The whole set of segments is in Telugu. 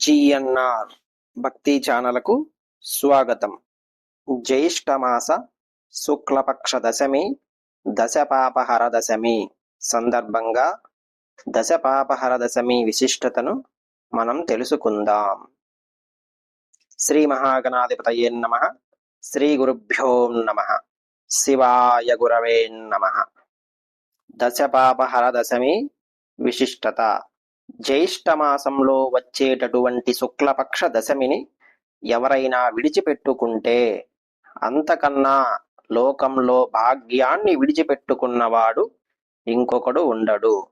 జిఎన్ఆర్ భక్తి ఛానలకు స్వాగతం. జ్యేష్ఠమాస శుక్లపక్ష దశమి దశపాపహర దశమి సందర్భంగా దశపాపహర దశమి విశిష్టతను మనం తెలుసుకుందాం. శ్రీ మహాగణాధిపతయే నమ. శ్రీ గురుభ్యో నమ. శివాయ గురవే నమ. దశపాపహర దశమి విశిష్టత. జ్యేష్ఠ మాసంలో వచ్చేటటువంటి శుక్లపక్ష దశమిని ఎవరైనా విడిచిపెట్టుకుంటే అంతకన్నా లోకంలో భాగ్యాన్ని విడిచిపెట్టుకున్నవాడు ఇంకొకడు ఉండడు.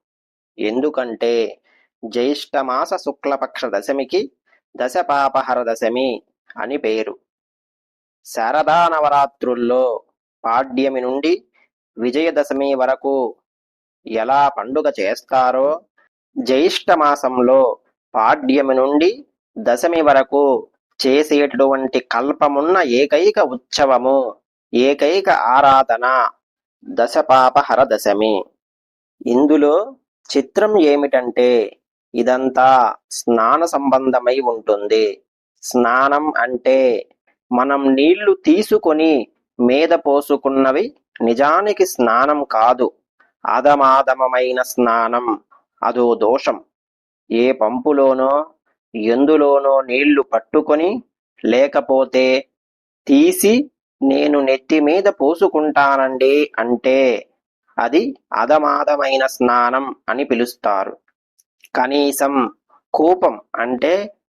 ఎందుకంటే జ్యేష్ఠమాస శుక్లపక్ష దశమికి దశపాపహర దశమి అని పేరు. శారదా నవరాత్రుల్లో పాడ్యమి నుండి విజయదశమి వరకు ఎలా పండుగ చేస్తారో జ్యేష్ఠమాసంలో పాడ్యమి నుండి దశమి వరకు చేసేటటువంటి కల్పమున్న ఏకైక ఉత్సవము ఏకైక ఆరాధన దశపాపహర దశమి. ఇందులో చిత్రం ఏమిటంటే ఇదంతా స్నాన సంబంధమై ఉంటుంది. స్నానం అంటే మనం నీళ్ళు తీసుకొని మీద పోసుకున్నవి నిజానికి స్నానం కాదు. ఆదమాదమమైన స్నానం. అదో దోషం. ఏ పంపులోనో ఎందులోనో నీళ్ళు పట్టుకొని లేకపోతే తీసి నేను నెత్తి మీద పోసుకుంటానండి అంటే అది అదమాదమైన స్నానం అని పిలుస్తారు. కనీసం కూపం అంటే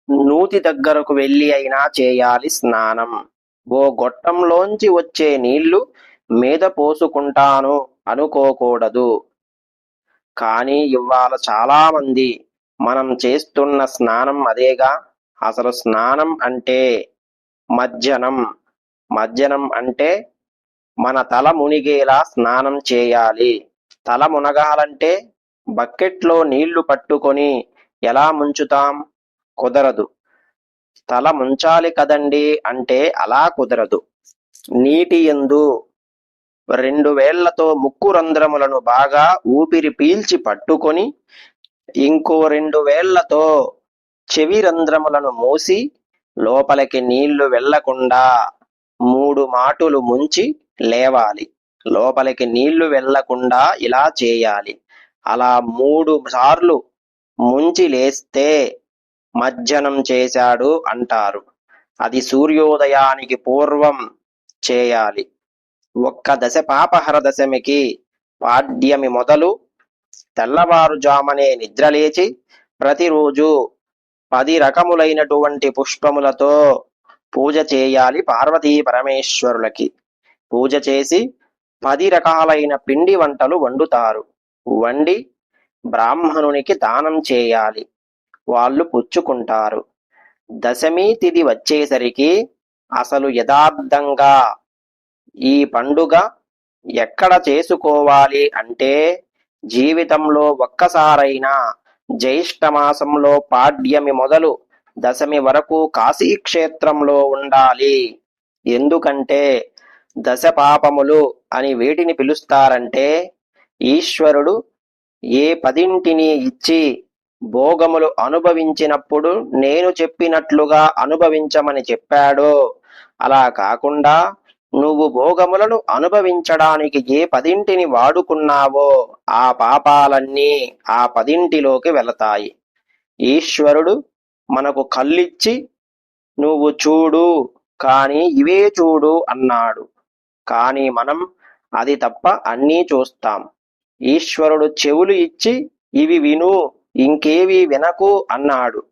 నూతి దగ్గరకు వెళ్ళి అయినా చేయాలి స్నానం. ఓ గొట్టంలోంచి వచ్చే నీళ్ళు మీద పోసుకుంటాను అనుకోకూడదు. కానీ ఇవాళ చాలా మంది మనం చేస్తున్న స్నానం అదేగా? అసలు స్నానం అంటే మజ్జనం మజ్జనం అంటే మన తల మునిగేలా స్నానం చేయాలి. తల మునగాలంటే బకెట్లో నీళ్ళు పట్టుకొని ఎలా ముంచుతాం? కుదరదు. తల ముంచాలి కదండి అంటే అలా కుదరదు. నీటి ఎందు రెండు వేళ్ళతో ముక్కు రంధ్రములను బాగా ఊపిరి పీల్చి పట్టుకొని ఇంకో రెండు వేళ్ళతో చెవి రంధ్రములను మూసి లోపలికి నీళ్ళు వెళ్ళకుండా మూడు మాటులు ముంచి లేవాలి. లోపలికి నీళ్ళు వెళ్ళకుండా ఇలా చేయాలి. అలా మూడు సార్లు ముంచి లేస్తే మజ్జనం చేశాడు అంటారు. అది సూర్యోదయానికి పూర్వం చేయాలి. ఒక్క దశ పాపహర దశమికి పాడ్యమి మొదలు తెల్లవారుజామనే నిద్రలేచి ప్రతిరోజు పది రకములైనటువంటి పుష్పములతో పూజ చేయాలి పార్వతీ పరమేశ్వరులకి. పూజ చేసి పది రకాలైన పిండి వంటలు వండుతారు. వండి బ్రాహ్మణునికి దానం చేయాలి. వాళ్ళు పుచ్చుకుంటారు. దశమి తిది వచ్చేసరికి అసలు యథార్థంగా ఈ పండుగ ఎక్కడ చేసుకోవాలి అంటే జీవితంలో ఒక్కసారైనా జ్యేష్ఠమాసంలో పాడ్యమి మొదలు దశమి వరకు కాశీ క్షేత్రంలో ఉండాలి. ఎందుకంటే దశ పాపములు అని వేటిని పిలుస్తారంటే ఈశ్వరుడు ఏ పదింటిని ఇచ్చి భోగములు అనుభవించినప్పుడు నేను చెప్పినట్లుగా అనుభవించమని చెప్పాడో. అలా కాకుండా నువ్వు భోగములను అనుభవించడానికి ఏ పదింటిని వాడుకున్నావో ఆ పాపాలన్నీ ఆ పదింటిలోకి వెళతాయి. ఈశ్వరుడు మనకు కళ్ళిచ్చి నువ్వు చూడు కానీ ఇవే చూడు అన్నాడు. కానీ మనం అది తప్ప అన్నీ చూస్తాం. ఈశ్వరుడు చెవులు ఇచ్చి ఇవి విను ఇంకేవి వినకు అన్నాడు.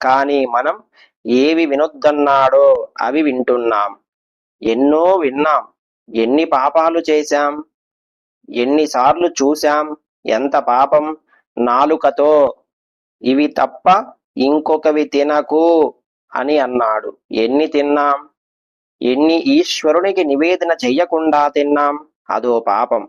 కానీ మనం ఏవి వినొద్దన్నాడో అవి వింటున్నాం. ఎన్నో విన్నాం. ఎన్ని పాపాలు చేశాం. ఎన్నిసార్లు చూశాం. ఎంత పాపం. నాలుకతో. ఇవి తప్ప ఇంకొకవి తినకు అని అన్నాడు. ఎన్ని తిన్నాం. ఎన్ని ఈశ్వరునికి నివేదన చెయ్యకుండా తిన్నాం. అదో పాపం.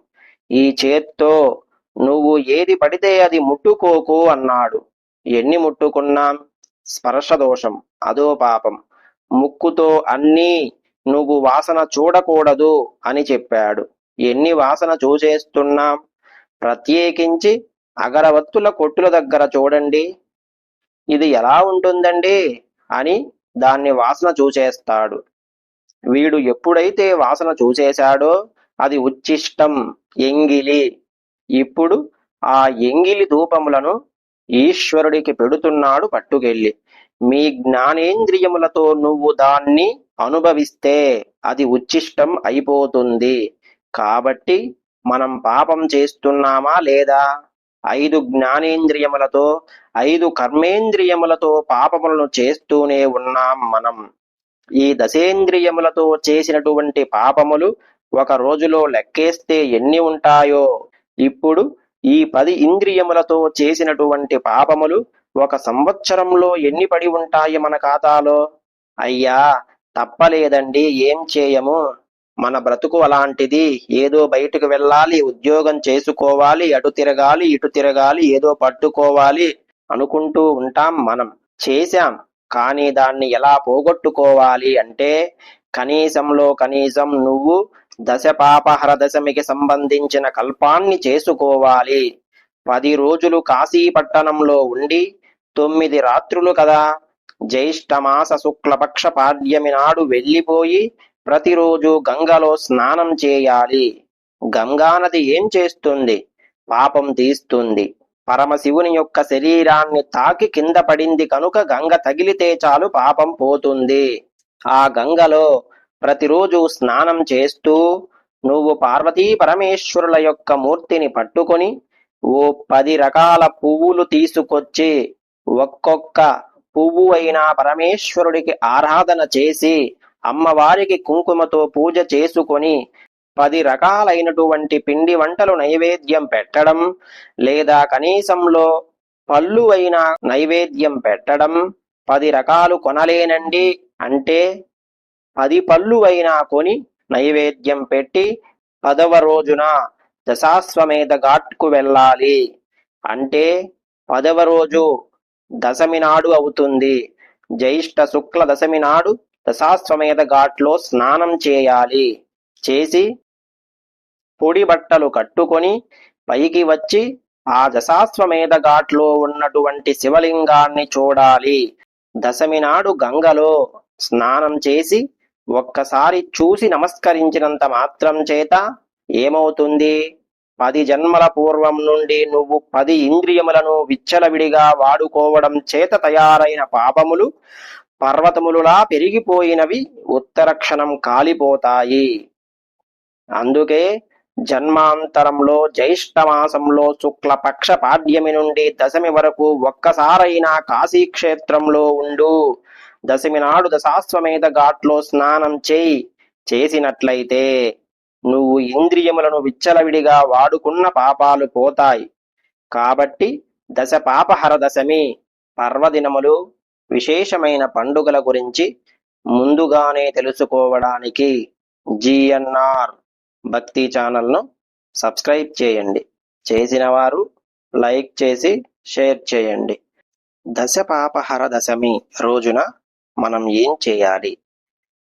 ఈ చేత్తో నువ్వు ఏది పడితే అది ముట్టుకోకు అన్నాడు. ఎన్ని ముట్టుకున్నాం. స్పర్శ దోషం అదో పాపం. ముక్కుతో అన్నీ నువ్వు వాసన చూడకూడదు అని చెప్పాడు. ఎన్ని వాసన చూసేస్తున్నాం ప్రత్యేకించి అగరవత్తుల కొట్టుల దగ్గర చూడండి. ఇది ఎలా ఉంటుందండి? అని దాన్ని వాసన చూసేస్తాడు వీడు ఎప్పుడైతే వాసన చూసేశాడో అది ఉచ్చిష్టం ఎంగిలి. ఇప్పుడు ఆ ఎంగిలి ధూపములను ఈశ్వరుడికి పెడుతున్నాడు పట్టుకెళ్ళి. మీ జ్ఞానేంద్రియములతో నువ్వు దాన్ని అనుభవిస్తే అది ఉచ్ఛిష్టం అయిపోతుంది. కాబట్టి మనం పాపం చేస్తున్నామా లేదా? ఐదు జ్ఞానేంద్రియములతో ఐదు కర్మేంద్రియములతో పాపములను చేస్తూనే ఉన్నాం మనం. ఈ దశేంద్రియములతో చేసినటువంటి పాపములు ఒక రోజులో లెక్కేస్తే ఎన్ని ఉంటాయో? ఇప్పుడు ఈ పది ఇంద్రియములతో చేసినటువంటి పాపములు ఒక సంవత్సరంలో ఎన్ని పడి ఉంటాయి మన ఖాతాలో? అయ్యా తప్పలేదండి ఏం చేయము? మన బ్రతుకు అలాంటిది ఏదో బయటకు వెళ్ళాలి ఉద్యోగం చేసుకోవాలి అటు తిరగాలి ఇటు తిరగాలి ఏదో పట్టుకోవాలి అనుకుంటూ ఉంటాం మనం. చేశాం కానీ దాన్ని ఎలా పోగొట్టుకోవాలి అంటే కనీసంలో కనీసం నువ్వు దశ పాపహర దశమికి సంబంధించిన కల్పాన్ని చేసుకోవాలి. పది రోజులు కాశీ పట్టణంలో ఉండి తొమ్మిది రాత్రులు కదా. జ్యేష్ఠమాస శుక్లపక్ష పాడ్యమి నాడు వెళ్ళిపోయి ప్రతిరోజు గంగలో స్నానం చేయాలి. గంగానది ఏం చేస్తుంది? పాపం తీస్తుంది. పరమశివుని యొక్క శరీరాన్ని తాకి కింద పడింది కనుక గంగ తగిలితే చాలు పాపం పోతుంది. ఆ గంగలో ప్రతిరోజు స్నానం చేస్తూ నువ్వు పార్వతీ పరమేశ్వరుల యొక్క మూర్తిని పట్టుకొని ఓ పది రకాల పువ్వులు తీసుకొచ్చి ఒక్కొక్క పువ్వు అయినా పరమేశ్వరుడికి ఆరాధన చేసి అమ్మవారికి కుంకుమతో పూజ చేసుకొని పది రకాలైనటువంటి పిండి వంటలు నైవేద్యం పెట్టడం లేదా కనీసంలో పళ్ళు అయినా నైవేద్యం పెట్టడం పది రకాలు కొనలేనండి అంటే పది పళ్ళు అయినా కొని నైవేద్యం పెట్టి పదవ రోజున దశాశ్వమేధ ఘాట్కు వెళ్ళాలి. అంటే పదవ రోజు దశమి నాడు అవుతుంది. జ్యేష్ఠ శుక్ల దశమి నాడు దశాశ్వమేధ ఘాట్లో స్నానం చేయాలి. చేసి పొడి బట్టలు కట్టుకొని పైకి వచ్చి ఆ దశాశ్వమేధ ఘాట్లో ఉన్నటువంటి శివలింగాన్ని చూడాలి. దశమి నాడు గంగలో స్నానం చేసి ఒక్కసారి చూసి నమస్కరించినంత మాత్రం చేత ఏమవుతుంది? పది జన్మల పూర్వం నుండి నువ్వు పది ఇంద్రియములను విచ్చలవిడిగా వాడుకోవడం చేత తయారైన పాపములు పర్వతములులా పెరిగిపోయినవి ఉత్తర క్షణం కాలిపోతాయి. అందుకే జన్మాంతరంలో జ్యేష్ఠ మాసంలో శుక్లపక్ష పాడ్యమి నుండి దశమి వరకు ఒక్కసారైనా కాశీ క్షేత్రంలో ఉండు. దశమి నాడు దశాశ్వమేధ ఘాట్లో స్నానం చేయి. చేసినట్లయితే నువ్వు ఇంద్రియములను విచ్చలవిడిగా వాడుకున్న పాపాలు పోతాయి. కాబట్టి దశ పాపహర దశమి పర్వదినములు విశేషమైన పండుగల గురించి ముందుగానే తెలుసుకోవడానికి జిఎన్ఆర్ భక్తి ఛానల్ను సబ్స్క్రైబ్ చేయండి. చేసిన వారు లైక్ చేసి షేర్ చేయండి. దశ పాపహర దశమి రోజున మనం ఏం చేయాలి?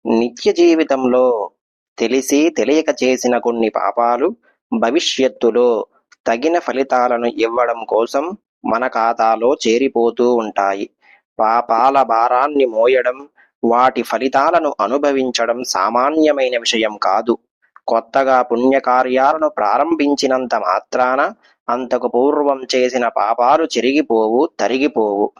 నిత్య జీవితంలో తెలిసి తెలియక చేసిన కొన్ని పాపాలు భవిష్యత్తులో తగిన ఫలితాలను ఇవ్వడం కోసం మన ఖాతాలో చేరిపోతూ ఉంటాయి. పాపాల భారాన్ని మోయడం వాటి ఫలితాలను అనుభవించడం సామాన్యమైన విషయం కాదు. కొత్తగా పుణ్యకార్యాలను ప్రారంభించినంత మాత్రాన అంతకు పూర్వం చేసిన పాపాలు చెరిగిపోవు తరిగిపోవు.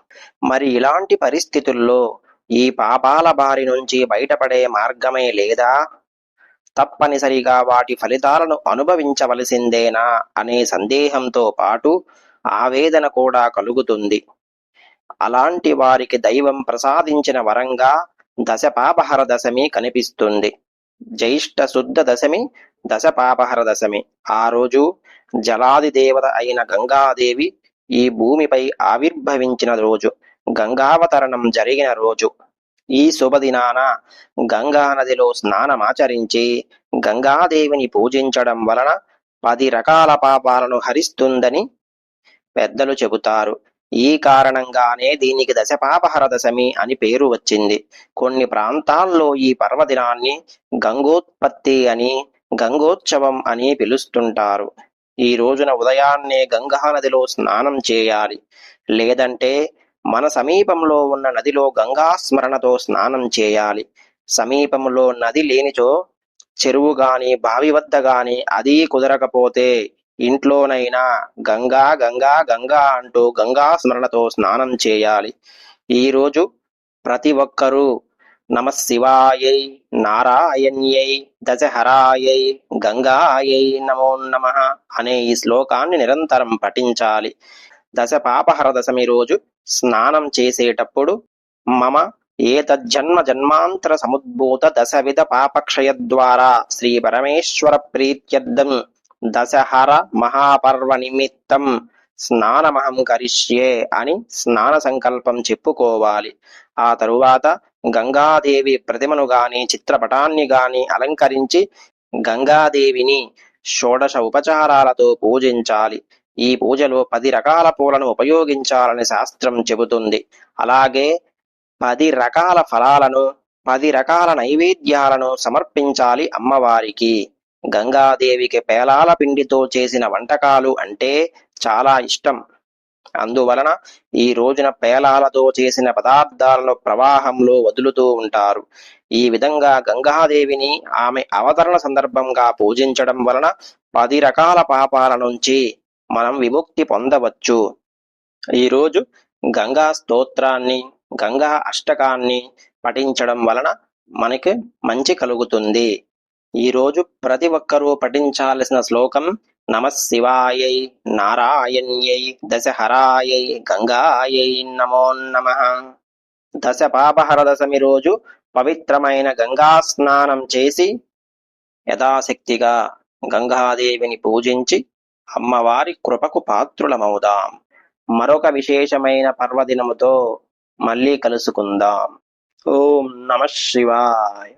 మరి ఇలాంటి పరిస్థితుల్లో ఈ పాపాల బారి నుంచి బయటపడే మార్గమే లేదా? తప్పనిసరిగా వాటి ఫలితాలను అనుభవించవలసిందేనా అనే సందేహంతో పాటు ఆవేదన కూడా కలుగుతుంది. అలాంటి వారికి దైవం ప్రసాదించిన వరంగా దశపాపహర దశమి కనిపిస్తుంది. జ్యేష్ఠ శుద్ధ దశమి దశపాపహర దశమి. ఆ రోజు జలాది దేవత అయిన గంగాదేవి ఈ భూమిపై ఆవిర్భవించిన రోజు గంగావతరణం జరిగిన రోజు. ఈ శుభదినాన గంగా నదిలో స్నానమాచరించి గంగాదేవిని పూజించడం వలన పది రకాల పాపాలను హరిస్తుందని పెద్దలు చెబుతారు. ఈ కారణంగానే దీనికి దశపాపహర దశమి అని పేరు వచ్చింది. కొన్ని ప్రాంతాల్లో ఈ పర్వదినాన్ని గంగోత్పత్తి అని గంగోత్సవం అని పిలుస్తుంటారు. ఈ రోజున ఉదయాన్నే గంగా నదిలో స్నానం చేయాలి. లేదంటే మన సమీపంలో ఉన్న నదిలో గంగా స్మరణతో స్నానం చేయాలి. సమీపంలో నది లేనిచో చెరువు గాని బావి వద్ద గాని అది కుదరకపోతే ఇంట్లోనైనా గంగా గంగా గంగా అంటూ గంగా స్మరణతో స్నానం చేయాలి. ఈరోజు ప్రతి ఒక్కరూ నమ శివాయై నారాయణ్యై దశహరాయై గంగాయై నమో నమ అనే ఈ శ్లోకాన్ని నిరంతరం పఠించాలి. దశ పాపహర దశమి రోజు స్నానం చేసేటప్పుడు మమ ఏతజ్జన్మ జన్మాంతర సముద్భూత దశవిధ పాపక్షయ ద్వారా శ్రీ పరమేశ్వర ప్రీత్యర్థం దశహర మహాపర్వ నిమిత్తం స్నానమహం కరిష్యే అని స్నాన సంకల్పం చెప్పుకోవాలి. ఆ తరువాత గంగాదేవి ప్రతిమను గాని చిత్రపటాన్ని గాని అలంకరించి గంగాదేవిని షోడశ ఉపచారాలతో పూజించాలి. ఈ పూజలో పది రకాల పూలను ఉపయోగించాలని శాస్త్రం చెబుతుంది. అలాగే పది రకాల ఫలాలను పది రకాల నైవేద్యాలను సమర్పించాలి అమ్మవారికి. గంగాదేవికి పేలాల పిండితో చేసిన వంటకాలు అంటే చాలా ఇష్టం. అందువలన ఈ రోజున పేలాలతో చేసిన పదార్థాలను ప్రవాహంలో వదులుతూ ఉంటారు. ఈ విధంగా గంగాదేవిని ఆమె అవతరణ సందర్భంగా పూజించడం వలన పది రకాల పాపాల నుంచి మనం విముక్తి పొందవచ్చు. ఈరోజు గంగా స్తోత్రాన్ని గంగా అష్టకాన్ని పఠించడం వలన మనకి మంచి కలుగుతుంది. ఈరోజు ప్రతి ఒక్కరూ పఠించాల్సిన శ్లోకం నమ శివాయై నారాయణ్యై దశహరాయై గంగాయై నమో నమ. దశ పాపహర దశమి రోజు పవిత్రమైన గంగా స్నానం చేసి యథాశక్తిగా గంగాదేవిని పూజించి అమ్మవారి కృపకు పాత్రులమవుదాం. మరొక విశేషమైన పర్వదినముతో మళ్ళీ కలుసుకుందాం. ఓం నమ శివాయ.